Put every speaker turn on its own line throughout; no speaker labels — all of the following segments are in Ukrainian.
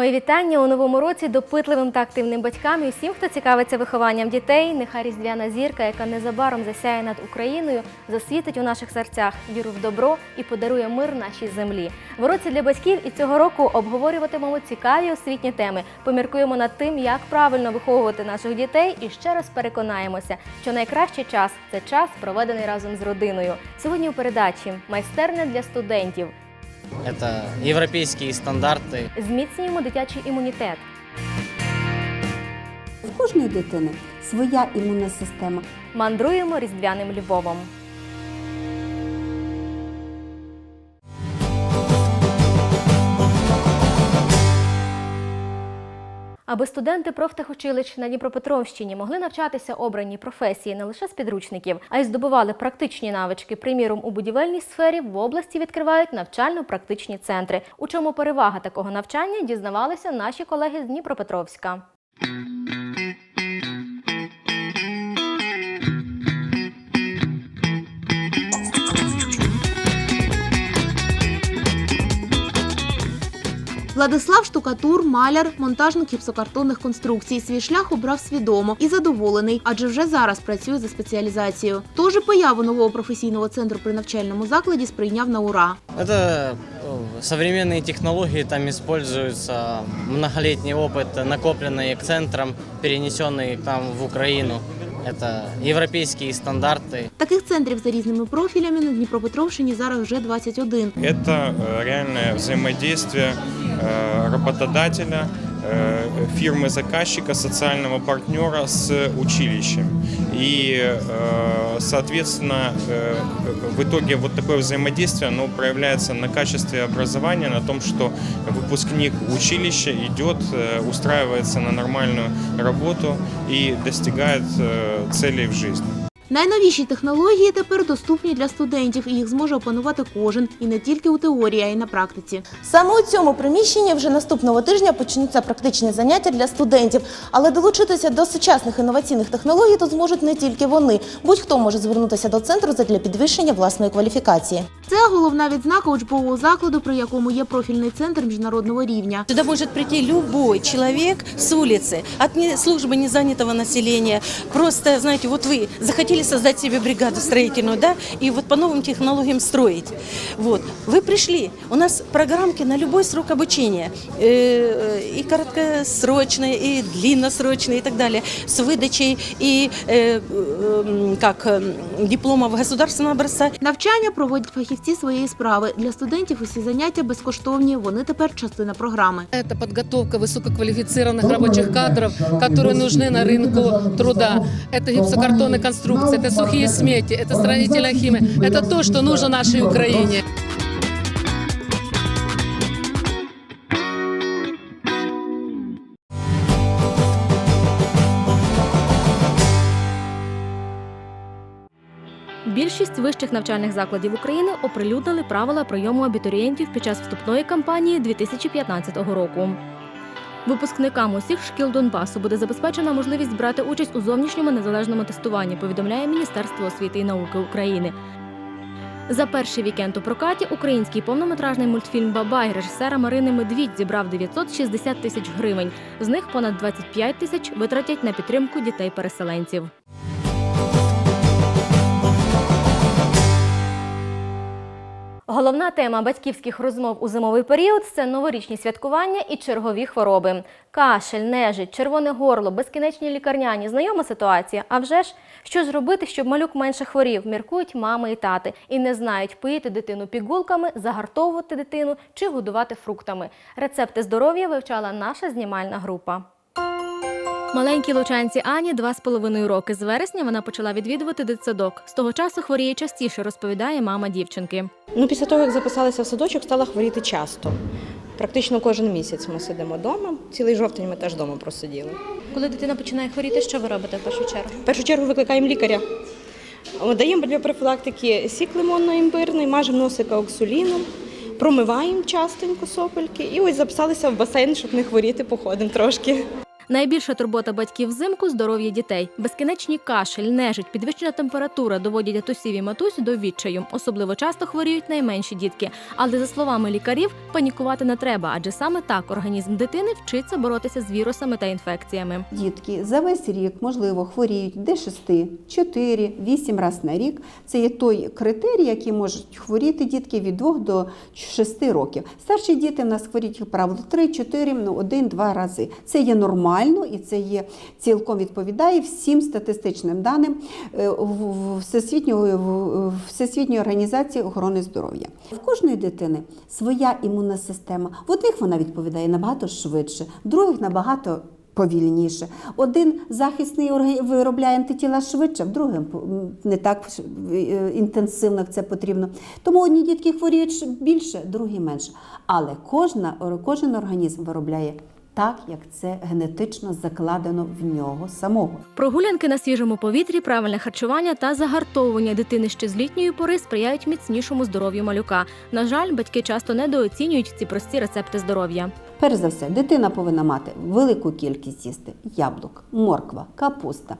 Мої вітання у новому році допитливим та активним батькам і всім, хто цікавиться вихованням дітей. Нехай різдвяна зірка, яка незабаром засяє над Україною, засвітить у наших серцях віру в добро і подарує мир нашій землі. В році для батьків і цього року обговорюватимемо цікаві освітні теми. Поміркуємо над тим, як правильно виховувати наших дітей, і ще раз переконаємося, що найкращий час це час, проведений разом з родиною. Сьогодні у передачі майстерня для студентів.
Это європейські стандарти.
Зміцнюємо дитячий імунітет.
У кожної дитини своя імунна система.
Мандруємо різдвяним Львовом. Аби студенти профтехучилищ на Дніпропетровщині могли навчатися обраній професії не лише з підручників, а й здобували практичні навички. Приміром, у будівельній сфері в області відкривають навчально-практичні центри. У чому перевага такого навчання дізнавалися наші колеги з Дніпропетровська.
Владислав штукатур, маляр, монтажник гіпсокартонних конструкцій. Свій шлях обрав свідомо і задоволений, адже вже зараз працює за спеціалізацією. Тож і появу нового професійного центру при навчальному закладі сприйняв на ура.
Это э, современные технологии, там используется многолетний опыт, накопленный центром, перенесенный к нам в Украину. Это европейские стандарты.
Таких центрів за різними профілями на Дніпропетровщині зараз вже 21.
Это э, реальное взаимодействие э, работодателя, э, фирмы-заказчика, социального партнера с училищем. И, э, соответственно, э, в итоге вот такое взаимодействие оно проявляется на качестве образования, на том, что выпускник училища идет, э, устраивается на нормальную работу и достигает э, целей в жизни.
Найновіші технології тепер доступні для студентів, і їх зможе опанувати кожен, і не тільки у теорії, а й на практиці.
Саме у цьому приміщенні вже наступного тижня почнуться практичні заняття для студентів. Але долучитися до сучасних інноваційних технологій тут зможуть не тільки вони. Будь-хто може звернутися до центру задля підвищення власної кваліфікації.
Це головна відзнака учбового закладу, при якому є профільний центр міжнародного рівня.
Сюда может прийти любой человек с улицы, от не- службы незанятого населения. Просто, знаете, вот вы захотели создать себе бригаду строительную, да, и вот по новым технологиям строить. Вот. Вы пришли, у нас программки на любой срок обучения, э, и короткосрочные, и длинносрочные, и так далее, с выдачей и э, э, как э, дипломов государственного образца
Навчання проводять фахівці своєї справи. Для студентів усі заняття безкоштовні. Вони тепер частина програми.
Это подготовка высококвалифицированных рабочих кадров, которые нужны на рынку труда. Это гипсокартонные конструкции, это сухие смети, это строительная химия. Это то, что нужно нашей Украине.
Більшість вищих навчальних закладів України оприлюднили правила прийому абітурієнтів під час вступної кампанії 2015 року. Випускникам усіх шкіл Донбасу буде забезпечена можливість брати участь у зовнішньому незалежному тестуванні, повідомляє Міністерство освіти і науки України. За перший вікенд у прокаті український повнометражний мультфільм Бабай режисера Марини Медвідь зібрав 960 тисяч гривень. З них понад 25 тисяч витратять на підтримку дітей-переселенців. Головна тема батьківських розмов у зимовий період це новорічні святкування і чергові хвороби. Кашель, нежить, червоне горло, безкінечні лікарняні. Знайома ситуація. А вже ж, що ж робити, щоб малюк менше хворів, міркують мами і тати і не знають поїти дитину пігулками, загартовувати дитину чи годувати фруктами. Рецепти здоров'я вивчала наша знімальна група. Маленькій лучанці Ані два з половиною роки. З вересня вона почала відвідувати дитсадок. З того часу хворіє частіше, розповідає мама дівчинки.
Ну, після того, як записалася в садочок, стала хворіти часто. Практично кожен місяць ми сидимо вдома. Цілий жовтень ми теж вдома просиділи.
Коли дитина починає хворіти, що ви робите в першу чергу?
В першу чергу викликаємо лікаря. Даємо для профілактики сік лимонно-імбирний, мажемо носика оксуліном, промиваємо частенько сопельки і ось записалися в басейн, щоб не хворіти, походимо трошки.
Найбільша турбота батьків взимку здоров'я дітей. Безкінечні кашель, нежить, підвищена температура доводять дітусів і матусь до відчаю. Особливо часто хворіють найменші дітки. Але за словами лікарів, панікувати не треба, адже саме так організм дитини вчиться боротися з вірусами та інфекціями.
Дітки за весь рік, можливо, хворіють де 6, 4, 8 разів на рік. Це є той критерій, який можуть хворіти дітки від 2 до 6 років. Старші діти в нас хворіють, правило, 3, 4, ну, 1-2 рази. Це є нормально і це є цілком відповідає всім статистичним даним е, Всесвітньої, організації охорони здоров'я. В кожної дитини своя імунна система. В одних вона відповідає набагато швидше, в других набагато повільніше. Один захисний орган- виробляє антитіла швидше, в другому м, не так е, інтенсивно як це потрібно. Тому одні дітки хворіють більше, другі менше. Але кожна, кожен організм виробляє так, як це генетично закладено в нього самого.
Прогулянки на свіжому повітрі, правильне харчування та загартовування дитини ще з літньої пори сприяють міцнішому здоров'ю малюка. На жаль, батьки часто недооцінюють ці прості рецепти здоров'я.
Перш за все, дитина повинна мати велику кількість їсти яблук, морква, капуста,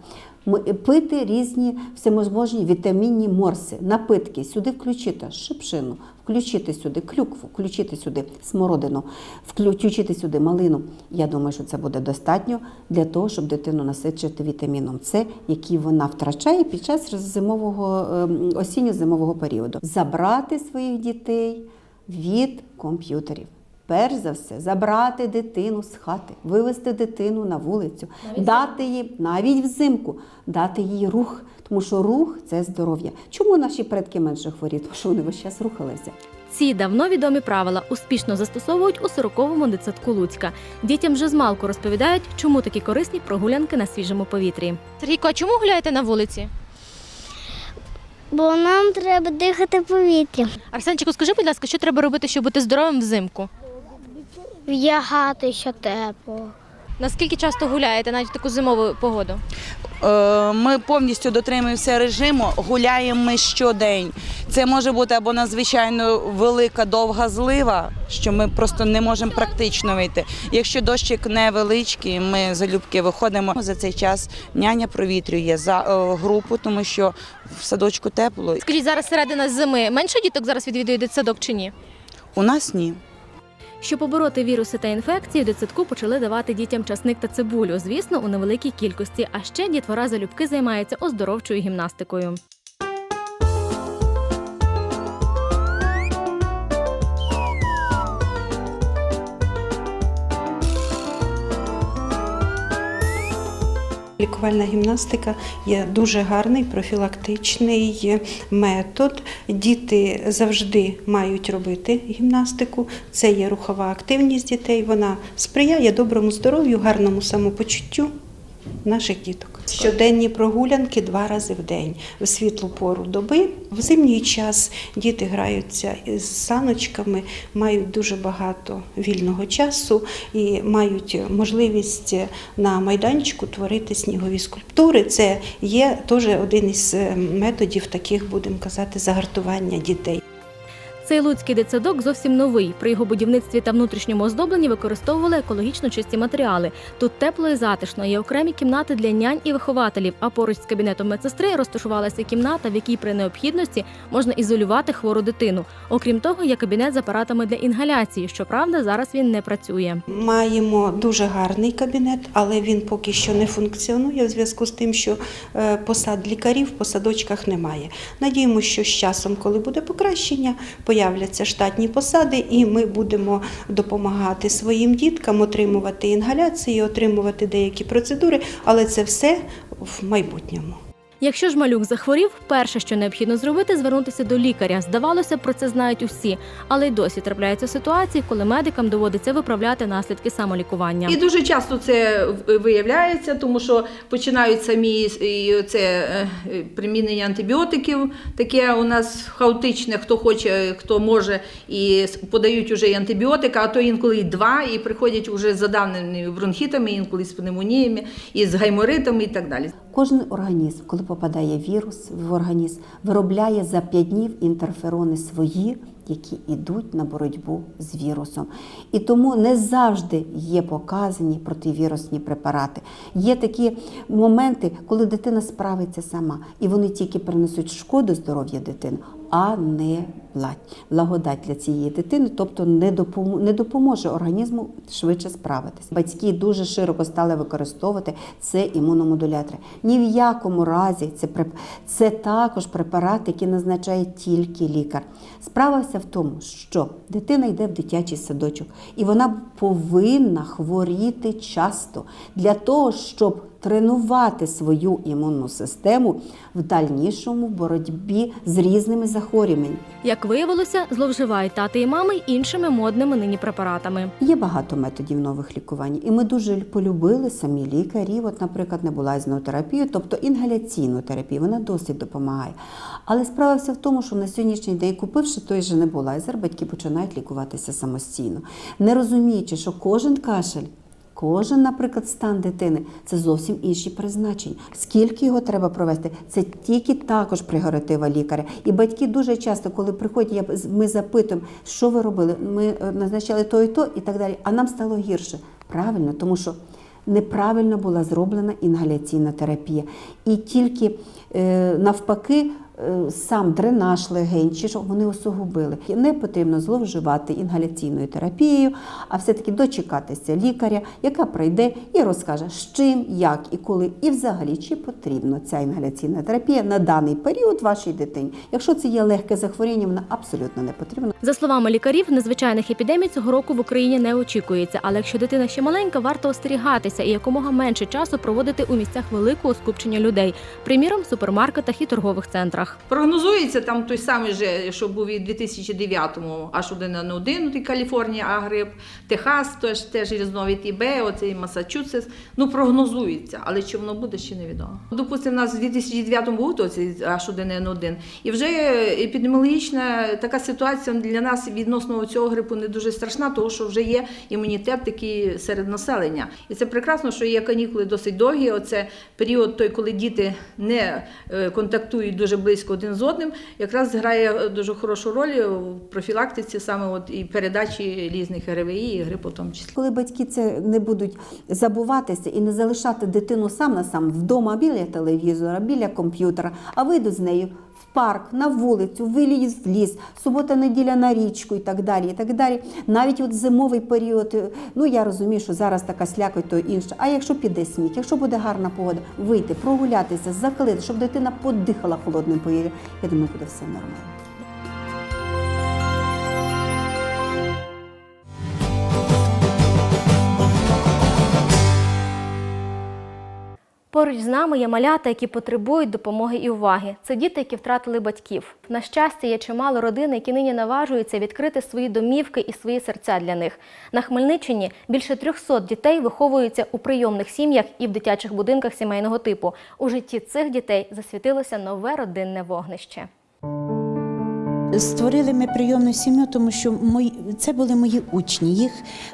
м- пити різні всеможні вітамінні морси, напитки, сюди включити шипшину, включити сюди клюкву, включити сюди смородину, включити сюди малину. Я думаю, що це буде достатньо для того, щоб дитину насичити вітаміном С, який вона втрачає під час зимового ем, осінньо-зимового періоду. Забрати своїх дітей від комп'ютерів. Перш за все, забрати дитину з хати, вивести дитину на вулицю, дати їй навіть взимку, дати їй рух, тому що рух це здоров'я. Чому наші предки менше хворіють? Тому що вони весь час рухалися.
Ці давно відомі правила успішно застосовують у 40-му дитсадку Луцька. Дітям вже змалку розповідають, чому такі корисні прогулянки на свіжому повітрі. Сергійко, а чому гуляєте на вулиці?
Бо нам треба дихати повітрям,
Арсенчику, скажи, будь ласка, що треба робити, щоб бути здоровим взимку?
в'ягати, що тепло.
Наскільки часто гуляєте навіть в таку зимову погоду?
Е, Ми повністю дотримуємося режиму, гуляємо ми щодень. Це може бути або надзвичайно велика довга злива, що ми просто не можемо практично вийти. Якщо дощик невеличкий, ми залюбки виходимо. За цей час няня провітрює за е, групу, тому що в садочку тепло.
Скажіть, зараз середина зими менше діток зараз відвідує дитсадок чи ні?
У нас ні.
Щоб побороти віруси та інфекції, до садку почали давати дітям часник та цибулю, звісно, у невеликій кількості. А ще дітвора залюбки займається оздоровчою гімнастикою.
Лікувальна гімнастика є дуже гарний профілактичний метод. Діти завжди мають робити гімнастику. Це є рухова активність дітей. Вона сприяє доброму здоров'ю, гарному самопочуттю наших діток. Щоденні прогулянки два рази в день в світлу пору доби. В зимній час діти граються з саночками, мають дуже багато вільного часу і мають можливість на майданчику творити снігові скульптури. Це є теж один із е, методів таких, будемо казати, загартування дітей.
Цей луцький дитсадок зовсім новий. При його будівництві та внутрішньому оздобленні використовували екологічно чисті матеріали. Тут тепло і затишно. Є окремі кімнати для нянь і вихователів. А поруч з кабінетом медсестри розташувалася кімната, в якій при необхідності можна ізолювати хвору дитину. Окрім того, є кабінет з апаратами для інгаляції. Щоправда, зараз він не працює.
Маємо дуже гарний кабінет, але він поки що не функціонує в зв'язку з тим, що е, посад лікарів в посадочках немає. Надіємося, що з часом, коли буде покращення, появляться штатні посади, і ми будемо допомагати своїм діткам отримувати інгаляції, отримувати деякі процедури, але це все в майбутньому.
Якщо ж малюк захворів, перше, що необхідно зробити, звернутися до лікаря. Здавалося, про це знають усі, але й досі трапляються ситуації, коли медикам доводиться виправляти наслідки самолікування.
І дуже часто це виявляється, тому що починають самі це е, примінення антибіотиків. Таке у нас хаотичне, хто хоче, хто може, і подають уже і антибіотика, а то інколи і два, і приходять уже з задавненими бронхітами, інколи з пневмоніями, і з гайморитами і так далі.
Кожен організм, коли попадає вірус в організм, виробляє за 5 днів інтерферони свої, які йдуть на боротьбу з вірусом. І тому не завжди є показані противірусні препарати. Є такі моменти, коли дитина справиться сама, і вони тільки принесуть шкоду здоров'я дитини, а не бла- благодать для цієї дитини, тобто не допоможе, організму швидше справитись. Батьки дуже широко стали використовувати це імуномодулятори. Ні в якому разі це, це також препарат, який назначає тільки лікар. Справа вся в тому, що дитина йде в дитячий садочок, і вона повинна хворіти часто для того, щоб тренувати свою імунну систему в дальнішому боротьбі з різними захворюваннями.
Як виявилося, зловживають тати і мами іншими модними нині препаратами.
Є багато методів нових лікувань, і ми дуже полюбили самі лікарі. От, наприклад, небулайзну терапію, тобто інгаляційну терапію, вона досить допомагає. Але справа вся в тому, що на сьогоднішній день, купивши той же небулайзер, батьки починають лікуватися самостійно, не розуміючи, що кожен кашель. Кожен, наприклад, стан дитини це зовсім інші призначення. Скільки його треба провести, це тільки також прегоратива лікаря. І батьки дуже часто, коли приходять, ми запитуємо, що ви робили, ми е, назначали то і то, і так далі. А нам стало гірше. Правильно, тому що неправильно була зроблена інгаляційна терапія. І тільки е, навпаки. Сам дренаж легень, чи що вони усугубили. Не потрібно зловживати інгаляційною терапією, а все-таки дочекатися лікаря, яка прийде і розкаже, з чим, як і коли, і взагалі чи потрібна ця інгаляційна терапія на даний період вашій дитині. Якщо це є легке захворювання, вона абсолютно не потрібна.
За словами лікарів, незвичайних епідемій цього року в Україні не очікується. Але якщо дитина ще маленька, варто остерігатися і якомога менше часу проводити у місцях великого скупчення людей, приміром, супермаркетах і торгових центрах.
Прогнозується там той самий же, що був і 2009-му, аж один на один, Каліфорнія, а Техас, теж, теж різновид ІБ, оцей Масачусетс. Ну, прогнозується, але чи воно буде, ще невідомо. Допустимо, у нас в 2009-му був то цей аж один на один. І вже епідеміологічна така ситуація для нас відносно цього грипу не дуже страшна, тому що вже є імунітет такий серед населення. І це прекрасно, що є канікули досить довгі. Оце період той, коли діти не е, контактують дуже близько один з одним, якраз грає дуже хорошу роль в профілактиці саме от і передачі різних РВІ і грипу в тому числі.
Коли батьки це не будуть забуватися і не залишати дитину сам на сам вдома біля телевізора, біля комп'ютера, а вийдуть з нею в парк, на вулицю, виліз в ліс, субота, неділя на річку і так далі. І так далі. Навіть от зимовий період, е, ну я розумію, що зараз така слякоть, то інша. А якщо піде сніг, якщо буде гарна погода, вийти, прогулятися, закалити, щоб дитина подихала холодним повітрям, я думаю, буде все нормально.
Поруч з нами є малята, які потребують допомоги і уваги. Це діти, які втратили батьків. На щастя, є чимало родин, які нині наважуються відкрити свої домівки і свої серця для них. На Хмельниччині більше 300 дітей виховуються у прийомних сім'ях і в дитячих будинках сімейного типу. У житті цих дітей засвітилося нове родинне вогнище.
Створили ми прийомну сім'ю, тому що мої, це були мої учні. Їх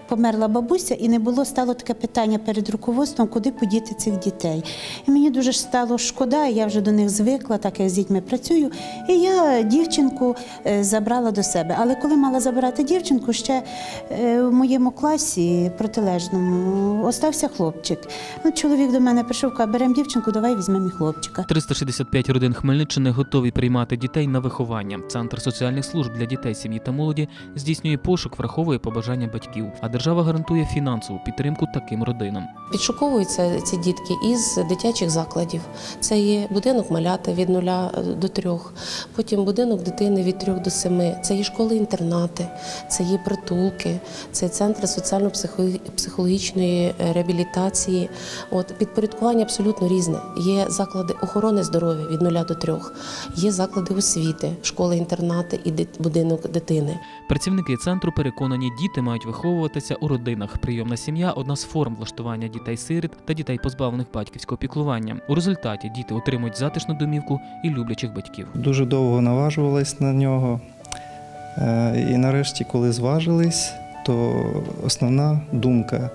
померла бабуся, і не було стало таке питання перед руководством, куди подіти цих дітей. І мені дуже стало шкода, я вже до них звикла, так як з дітьми працюю. І я дівчинку е, забрала до себе. Але коли мала забирати дівчинку, ще е, в моєму класі протилежному остався хлопчик. Ну, чоловік до мене прийшов, каже, беремо дівчинку, давай візьмемо і хлопчика.
365 родин Хмельниччини готові приймати дітей на виховання. Центр соціальних служб для дітей, сім'ї та молоді здійснює пошук, враховує побажання батьків, а держава гарантує фінансову підтримку таким родинам.
Підшуковуються ці дітки із дитячих закладів. Це є будинок маляти від нуля до трьох, потім будинок дитини від трьох до семи. Це є школи-інтернати, це є притулки, це центри соціально-психологічної реабілітації. От підпорядкування абсолютно різне. Є заклади охорони здоров'я від нуля до трьох, є заклади освіти, школи-інтернати і дит- будинок дитини.
Працівники центру переконані, діти мають виховуватися у родинах. Прийомна сім'я одна з форм влаштування дітей-сиріт та дітей, позбавлених батьківського піклування. У результаті діти отримують затишну домівку і люблячих батьків.
Дуже довго наважувались на нього. Е, І нарешті, коли зважились, то основна думка.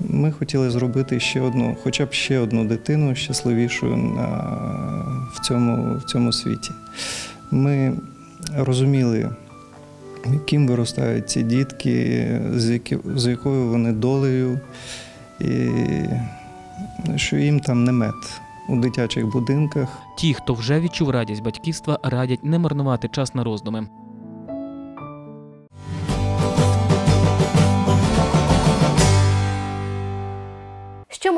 Ми хотіли зробити ще одну, хоча б ще одну дитину щасливішу на, в, цьому, в цьому світі. Ми розуміли яким виростають ці дітки, з, якою вони долею, і що їм там не мед у дитячих будинках.
Ті, хто вже відчув радість батьківства, радять не марнувати час на роздуми.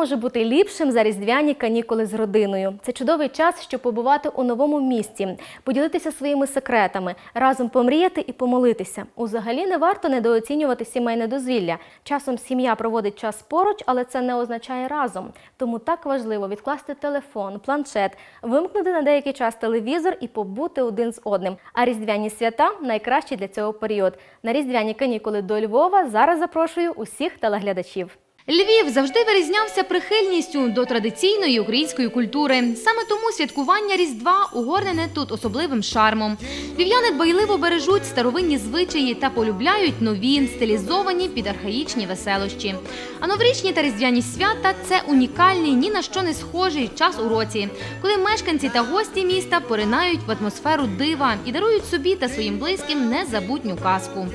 Може бути ліпшим за різдвяні канікули з родиною? Це чудовий час, щоб побувати у новому місті, поділитися своїми секретами, разом помріяти і помолитися. Узагалі не варто недооцінювати сімейне дозвілля. Часом сім'я проводить час поруч, але це не означає разом. Тому так важливо відкласти телефон, планшет, вимкнути на деякий час телевізор і побути один з одним. А різдвяні свята найкращі для цього період. На різдвяні канікули до Львова зараз запрошую усіх телеглядачів.
Львів завжди вирізнявся прихильністю до традиційної української культури. Саме тому святкування Різдва угорнене тут особливим шармом. Львів'яни дбайливо бережуть старовинні звичаї та полюбляють нові, стилізовані під архаїчні веселощі. А новорічні та різдвяні свята це унікальний, ні на що не схожий час у році, коли мешканці та гості міста поринають в атмосферу дива і дарують собі та своїм близьким незабутню казку.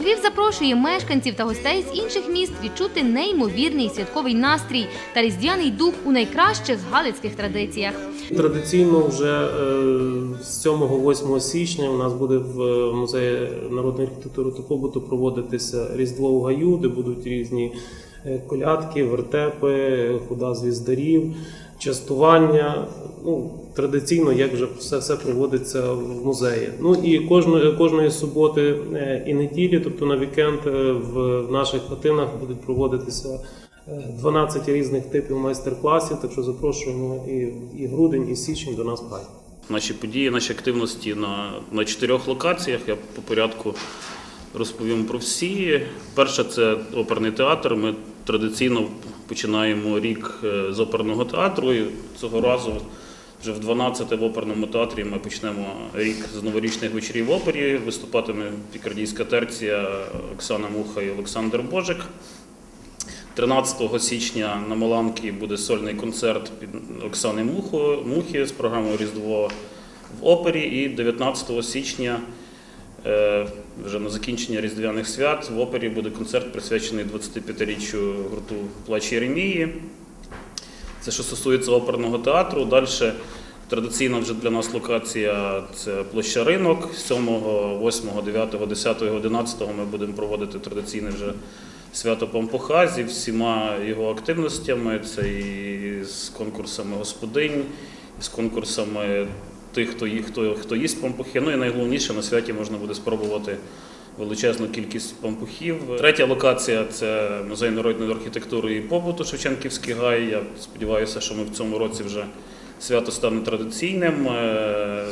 Львів запрошує мешканців та гостей з інших міст відчути неймовірний святковий настрій та різдвяний дух у найкращих галицьких традиціях.
Традиційно вже е, з 7-8 січня у нас буде в е, музеї народної архітектури та побуту проводитися Різдво в гаю, де будуть різні е, колядки, вертепи, худа звіздарів, частування. Ну, традиційно, як вже все, все проводиться в музеї. Ну і кожної, кожної суботи е, і неділі, тобто на вікенд, е, в наших хатинах будуть проводитися. е, 12 різних типів майстер-класів, так що запрошуємо і, і грудень, і січень до нас в.
Наші події, наші активності на, на чотирьох локаціях. Я по порядку розповім про всі. Перше це оперний театр. Ми традиційно починаємо рік е, з оперного театру. І цього разу вже в 12 в оперному театрі ми почнемо рік з новорічних вечорів в опері. Виступатиме пікардійська терція Оксана Муха і Олександр Божик. 13 січня на Маланки буде сольний концерт під Оксани Мухо, Мухи з програмою Різдво в опері. І 19 січня, е, вже на закінчення Різдвяних свят, в опері буде концерт присвячений 25-річчю гурту Плач Єремії. Це що стосується оперного театру. Далі традиційна вже для нас локація це площа ринок. 7, 8, 9, 10, 11 ми будемо проводити традиційне вже свято Пампуха зі всіма його активностями. Це і з конкурсами господинь, і з конкурсами тих, хто, ї- хто, хто їсть пампухи. Ну і найголовніше на святі можна буде спробувати величезну кількість пампухів. Третя локація це музей народної архітектури і побуту Шевченківський гай. Я сподіваюся, що ми в цьому році вже свято стане традиційним. Е,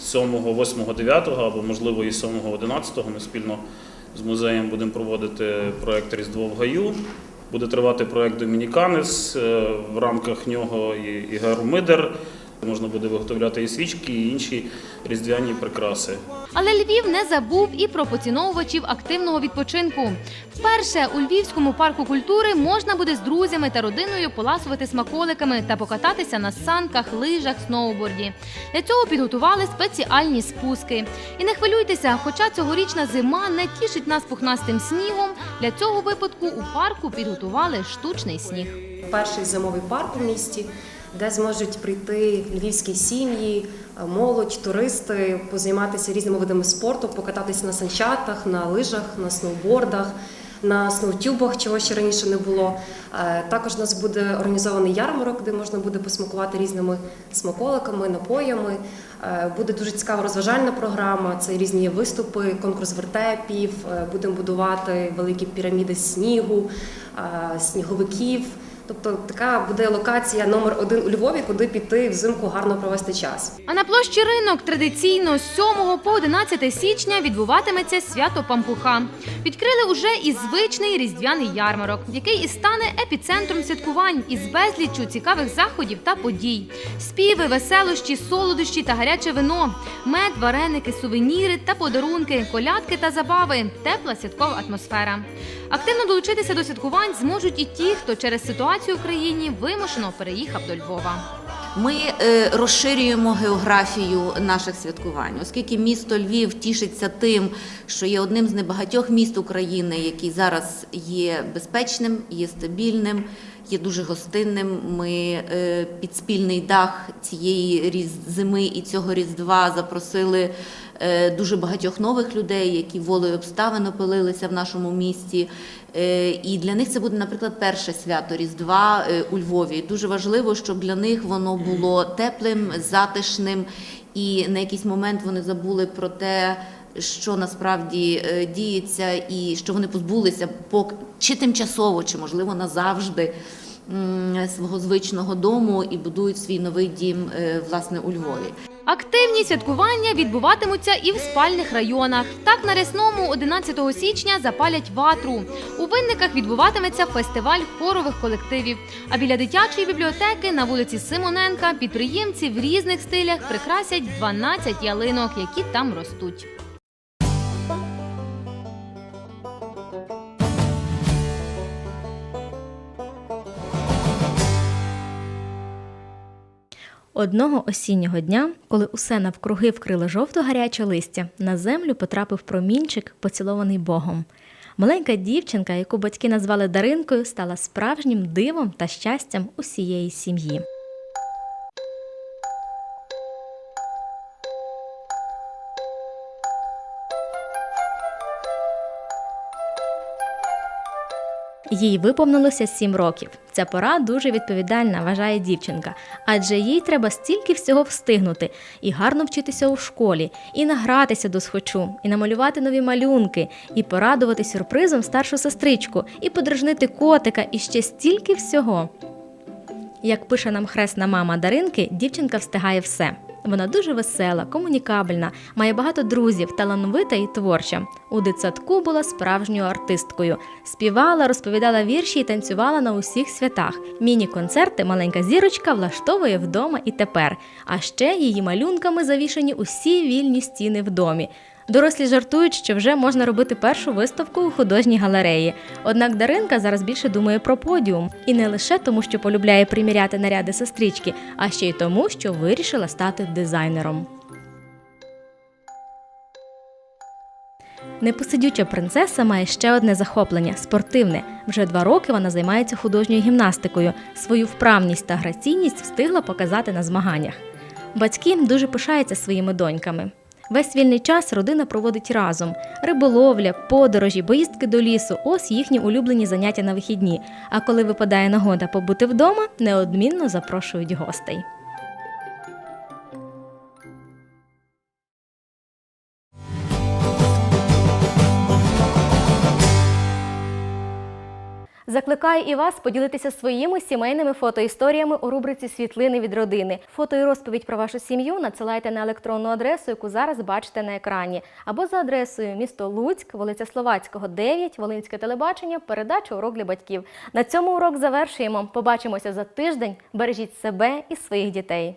7, 8, 9 або можливо і 7, 11 ми спільно з музеєм будемо проводити проект Різдво в Гаю. Буде тривати проект Домініканес. Е, В рамках нього і, і Гарумидер. Можна буде виготовляти і свічки, і інші різдвяні прикраси.
Але Львів не забув і про поціновувачів активного відпочинку. Вперше у Львівському парку культури можна буде з друзями та родиною поласувати смаколиками та покататися на санках, лижах, сноуборді. Для цього підготували спеціальні спуски. І не хвилюйтеся, хоча цьогорічна зима не тішить нас пухнастим снігом. Для цього випадку у парку підготували штучний сніг.
перший зимовий парк у місті, де зможуть прийти львівські сім'ї, е, молодь, туристи, позайматися різними видами спорту, покататися на санчатах, на лижах, на сноубордах. На сноутюбах, чого ще раніше не було. Е, Також у нас буде організований ярмарок, де можна буде посмакувати різними смаколиками, напоями. Е, Буде дуже цікава розважальна програма. Це різні виступи, конкурс вертепів. Будемо будувати великі піраміди снігу, сніговиків. Тобто така буде локація номер один у Львові, куди піти взимку гарно провести час.
А на площі ринок традиційно з 7 по 11 січня відбуватиметься свято Пампуха. Відкрили уже і звичний різдвяний ярмарок, який і стане епіцентром святкувань із безліччю цікавих заходів та подій. Співи, веселощі, солодощі та гаряче вино, мед, вареники, сувеніри та подарунки, колядки та забави, тепла святкова атмосфера. Активно долучитися до святкувань зможуть і ті, хто через ситуацію в країні вимушено переїхав до Львова.
Ми е, розширюємо географію наших святкувань, оскільки місто Львів тішиться тим, що є одним з небагатьох міст України, який зараз є безпечним, є стабільним, є дуже гостинним. Ми е, під спільний дах цієї зими і цього різдва запросили дуже багатьох нових людей, які волею обставин опилилися в нашому місті. Е, І для них це буде, наприклад, перше свято Різдва е, у Львові. Дуже важливо, щоб для них воно було теплим, затишним, і на якийсь момент вони забули про те, що насправді е, діється, і що вони позбулися чи тимчасово, чи можливо назавжди свого звичного дому і будують свій новий дім е, власне у Львові.
Активні святкування відбуватимуться і в спальних районах. Так на Рясному 11 січня запалять ватру. У Винниках відбуватиметься фестиваль хорових колективів. А біля дитячої бібліотеки на вулиці Симоненка підприємці в різних стилях прикрасять 12 ялинок, які там ростуть.
Одного осіннього дня, коли усе навкруги вкрило жовто-гаряче листя, на землю потрапив промінчик, поцілований Богом. Маленька дівчинка, яку батьки назвали Даринкою, стала справжнім дивом та щастям усієї сім'ї. Їй виповнилося сім років. Ця пора дуже відповідальна, вважає дівчинка, адже їй треба стільки всього встигнути і гарно вчитися у школі, і награтися до схочу, і намалювати нові малюнки, і порадувати сюрпризом старшу сестричку, і подражнити котика, і ще стільки всього. Як пише нам хресна мама Даринки, дівчинка встигає все. Вона дуже весела, комунікабельна, має багато друзів, талановита і творча. У дитсадку була справжньою артисткою. Співала, розповідала вірші і танцювала на усіх святах. Міні-концерти маленька зірочка влаштовує вдома і тепер. А ще її малюнками завішані усі вільні стіни в домі. Дорослі жартують, що вже можна робити першу виставку у художній галереї. Однак Даринка зараз більше думає про подіум. І не лише тому, що полюбляє приміряти наряди сестрички, а ще й тому, що вирішила стати дизайнером. Непосидюча принцеса має ще одне захоплення спортивне. Вже два роки вона займається художньою гімнастикою. Свою вправність та граційність встигла показати на змаганнях. Батьки дуже пишаються своїми доньками. Весь вільний час родина проводить разом: риболовля, подорожі, поїздки до лісу ось їхні улюблені заняття на вихідні. А коли випадає нагода побути вдома, неодмінно запрошують гостей. Закликаю і вас поділитися своїми сімейними фотоісторіями у рубриці Світлини від родини. Фото і розповідь про вашу сім'ю надсилайте на електронну адресу, яку зараз бачите на екрані, або за адресою місто Луцьк, вулиця Словацького, 9, Волинське телебачення, передача урок для батьків. На цьому урок завершуємо. Побачимося за тиждень. Бережіть себе і своїх дітей.